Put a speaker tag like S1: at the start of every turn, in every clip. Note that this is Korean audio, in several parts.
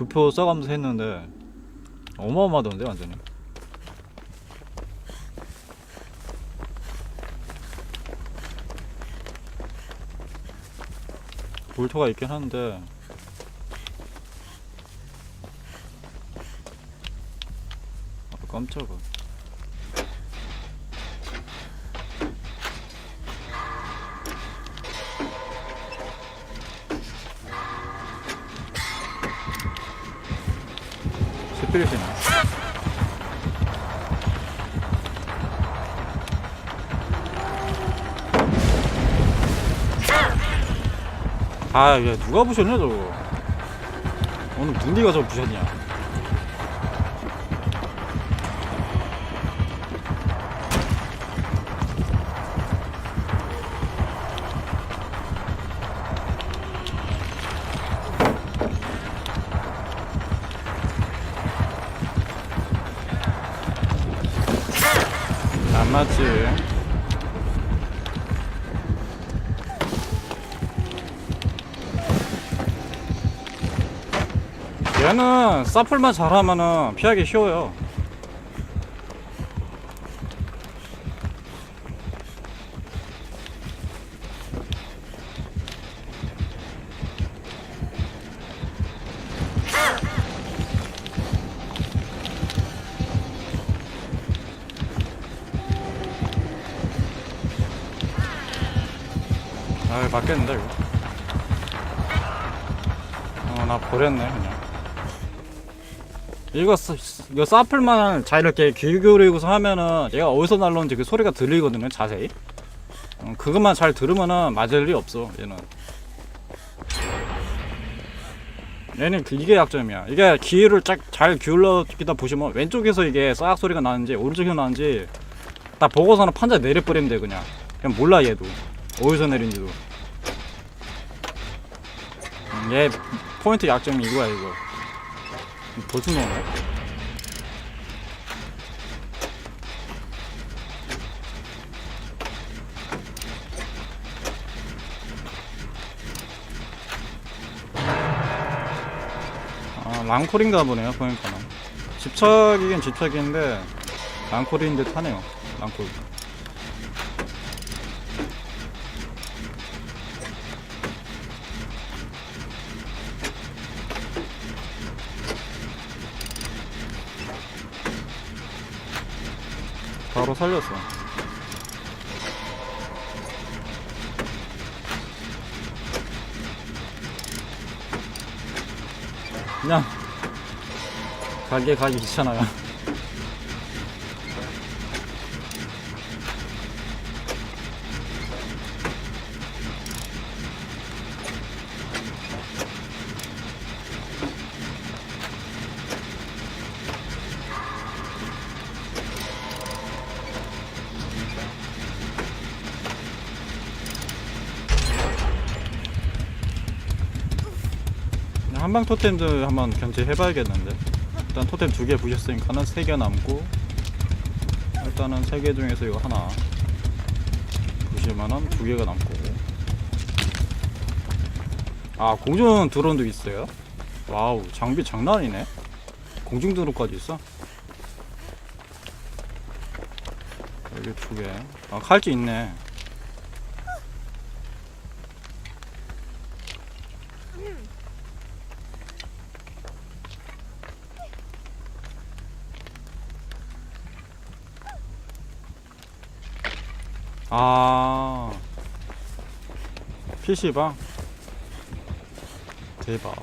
S1: 부표 써가면서 했는데 어마어마하던데 완전히. 볼터가 있긴 한데. 아 깜짝아 스피릿이네 아, 야, 누가 부셨냐, 저거. 오늘 문디가 저거 부셨냐. 안 맞지. 얘는 사플만 잘하면은 피하기 쉬워요. 아, 맞겠는데 이거. 어, 나 버렸네 그냥. 이거 사- 이거 사플만 잘 이렇게 귀 기울이고서 하면은 얘가 어디서 날라오는지 그 소리가 들리거든요 자세히. 어, 그것만 잘 들으면은 맞을 일이 없어 얘는. 얘는 그- 이게 약점이야. 이게 귀를 쫙 잘 기울여기다 보시면 왼쪽에서 이게 싹 소리가 나는지 오른쪽에서 나는지 딱 보고서는 판자 내려버리면 돼 그냥. 그냥 몰라 얘도. 어디서 내린지도. 음, 얘 포인트 약점이 이거야 이거. 나오네? 아 랑콜인가 보네요 보니까는. 집착이긴 집착인데 랑콜인 듯 하네요 랑콜 바로 살렸어. 그냥 가게 가기 귀찮아요 한방 토템도 한번 견제해봐야겠는데. 일단 토템 두 개 부셨으니까는 세개 남고 일단은 세 개 중에서 이거 하나 부시면은 두 개가 남고. 아 공중 드론도 있어요? 와우 장비 장난 아니네. 공중 드론까지 있어? 여기 두개아 칼찌 있네 아. PC방. 대박.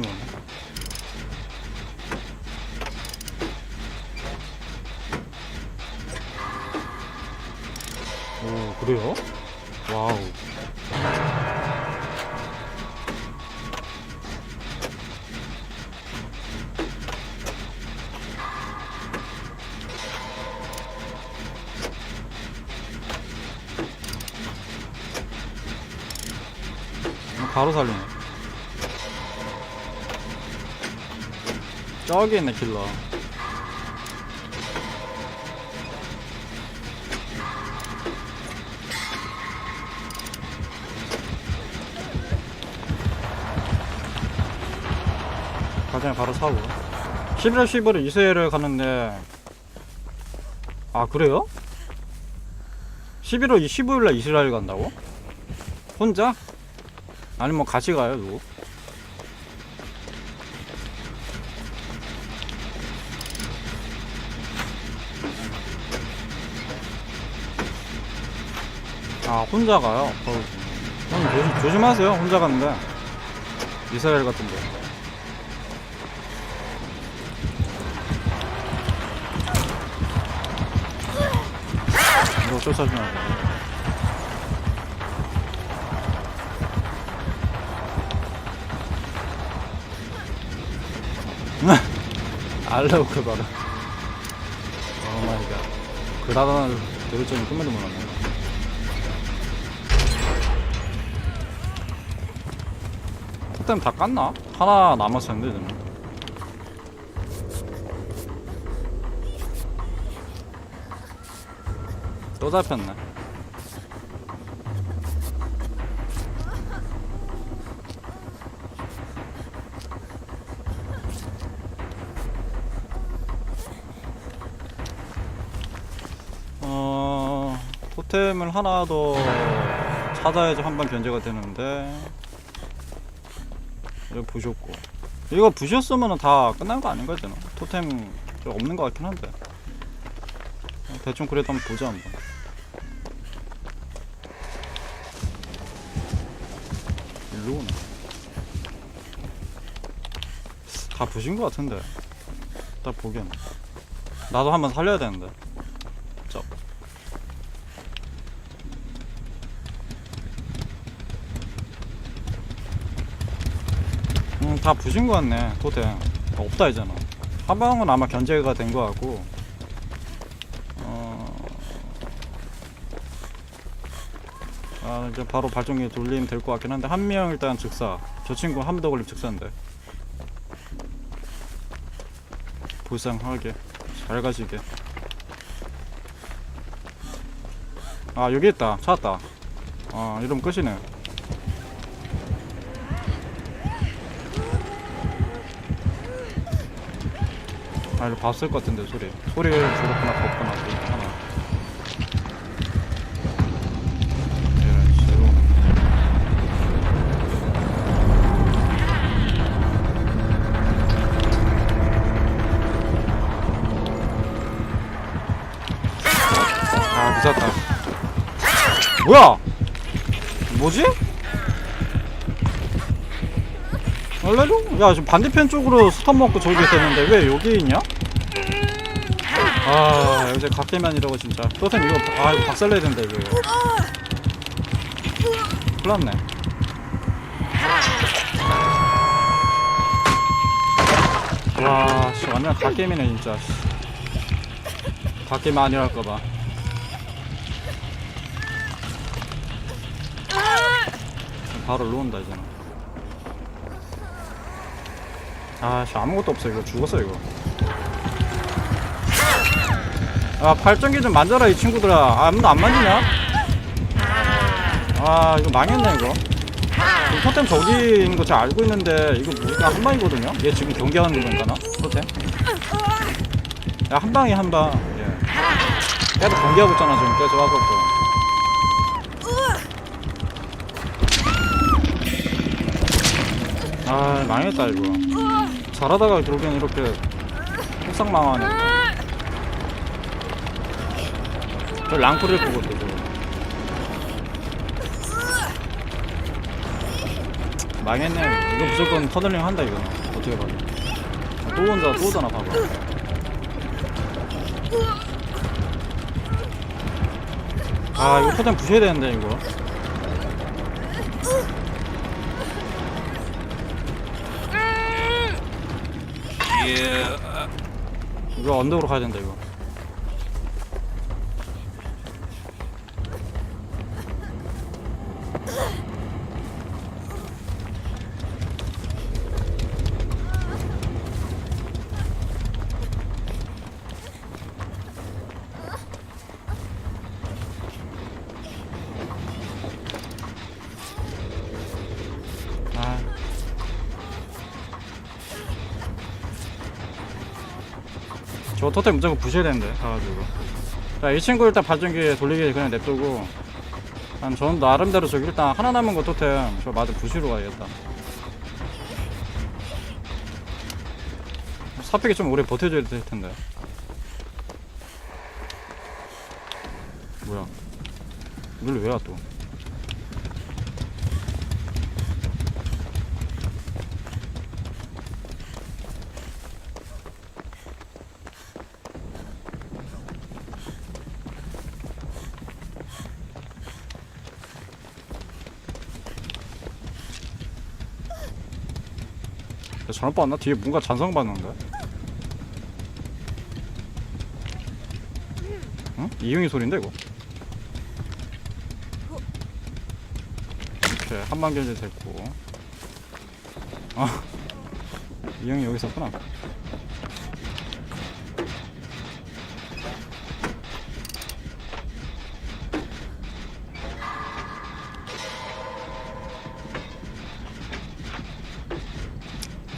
S1: 거네. 오 그래요? 와우 바로 살리네 저기 있네 킬러 가정에 바로 사고 11월 15일 이스라엘을 가는데 아 그래요? 11월 15일날 이스라엘 간다고? 혼자? 아니 뭐 같이 가요 누구? 아 혼자 가요? 어, 형 조심, 조심하세요 혼자 가는데 이스라엘 같은데 이거 쫓아주면 안 돼. 알라우 그 바로 오 마이 갓. 그라다나를 들을 줄은 꿈에도 몰랐네 토템 다 깠나? 하나 남았었는데 저는. 또 잡혔네 어 토템을 하나 더 찾아야지 한번 견제가 되는데. 이거 부셨고. 이거 부셨으면 다 끝난 거 아닌가 요 토템 좀 없는 거 같긴 한데. 어, 대충 그래도 한번 보자 한번. 일로 오네. 다 부신 거 같은데. 딱 보기엔. 나도 한번 살려야 되는데 다 부신 거 같네. 어, 없다, 이제는. 한 방은 아마 견제가 된 거 같고, 어, 아, 이제 바로 발전기 돌리면 될 것 같긴 한데, 한 명 일단 즉사. 저 친구 더 걸리면 즉사인데. 불쌍하게. 잘 가시게. 아, 여기 있다. 찾았다. 아, 이러면 끝이네. 아 이거 봤을 것 같은데 소리. 소리를 줄였거나 걷거나 둘 중에 하나. 이런 새로운 아 늦었다. 뭐야? 뭐지? 원래로? 야 지금 반대편 쪽으로 스턴 먹고 저기 있었는데 왜 여기 있냐? 아 요새 갓게임이라고 진짜 또템 이거 아 이거 박살내야 된다 이거 큰일났네 와 씨 완전 갓게임이네 진짜 씨. 갓게임 아니랄까봐 바로 루온다 이제는 아씨 아무것도 없어 이거 죽었어 이거 아 발전기 좀 만져라 이 친구들아 아, 아무도 안 만지냐? 아 이거 망했네 이거 이 토템 저기 있는 거잘 알고 있는데 이거 우리가 한 방이거든요? 얘 지금 경기하는 건가나? 토템? 야한 방이 한방 예. 계속 경기하고 있잖아 지금 계속 와갖고 아 망했다 이거 잘하다가 결국엔 이렇게 폭삭 망하네. 저 랑프를 보고 또 저거. 망했네. 이거 무조건 터널링 한다 이거. 어떻게 봐도. 아, 또 온다 또 오잖아 봐봐. 아 이거 포장 부셔야 되는데 이거 이거 언덕으로 가야 된다 이거 저 토템 무조건 부셔야 되는데. 가가지고. 자이 친구 일단 발전기 돌리기 그냥 냅두고. 한 저는 나름대로 저기 일단 하나 남은 거 토템 저 마저 부시러 가야겠다. 사픽이 좀 오래 버텨줘야 될 텐데. 뭐야? 이걸 왜와 또 야, 전화 받나? 뒤에 뭔가 잔성 받는데? 응? 이응이 소린데 이거? 이렇게 한방 견제 됐고 아 이응이 여기 있었구나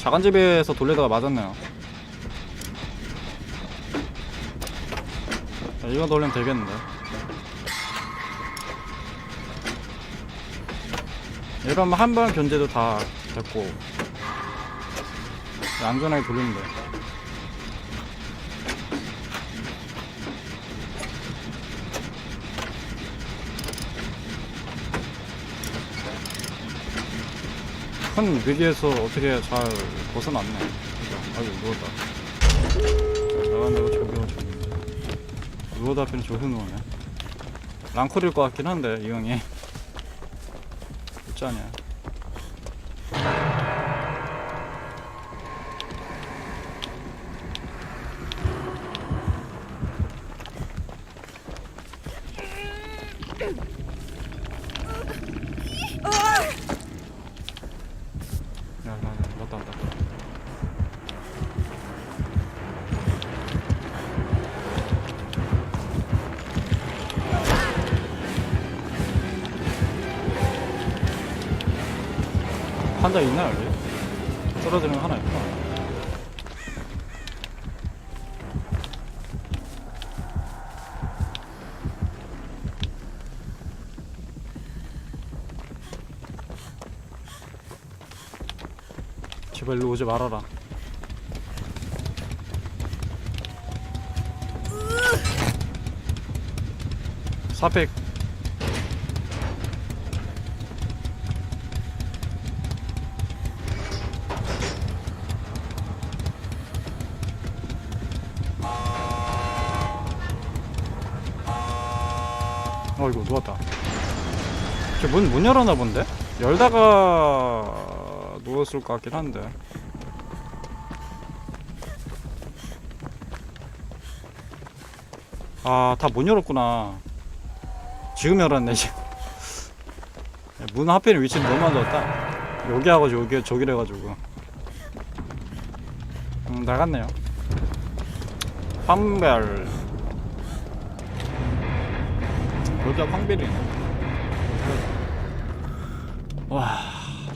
S1: 작은 집에서 돌리다가 맞았네요. 자, 이거 돌리면 되겠는데. 이러면 한번 견제도 다 됐고 안전하게 돌리면 돼. 큰 위기에서 어떻게 잘 벗어났네. 그죠? 아이고, 누웠다. 나간다고 저기로 저기. 누워다 앞에는 저기 누우네. 랑콜일 것 같긴 한데, 이 형이. 짜냐. 판자 있나 여기? 거 하나 있구나. 제발 일로 오지 말아라. 사백. 어 이거 누웠다. 쟤문 문 열었나 본데? 열다가 누웠을 것 같긴 한데. 아, 다못 열었구나. 지금 열었네, 지금. 문 하필 위치는 너무 안 좋았다. 여기 하고 여기, 저기래 가지고. 음, 나갔네요. 황별. 여기가 황별이네. 와,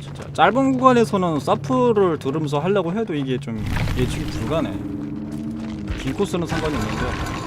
S1: 진짜. 짧은 구간에서는 사프를 들으면서 하려고 해도 이게 좀 예측이 불가네. 긴 코스는 상관이 없는데.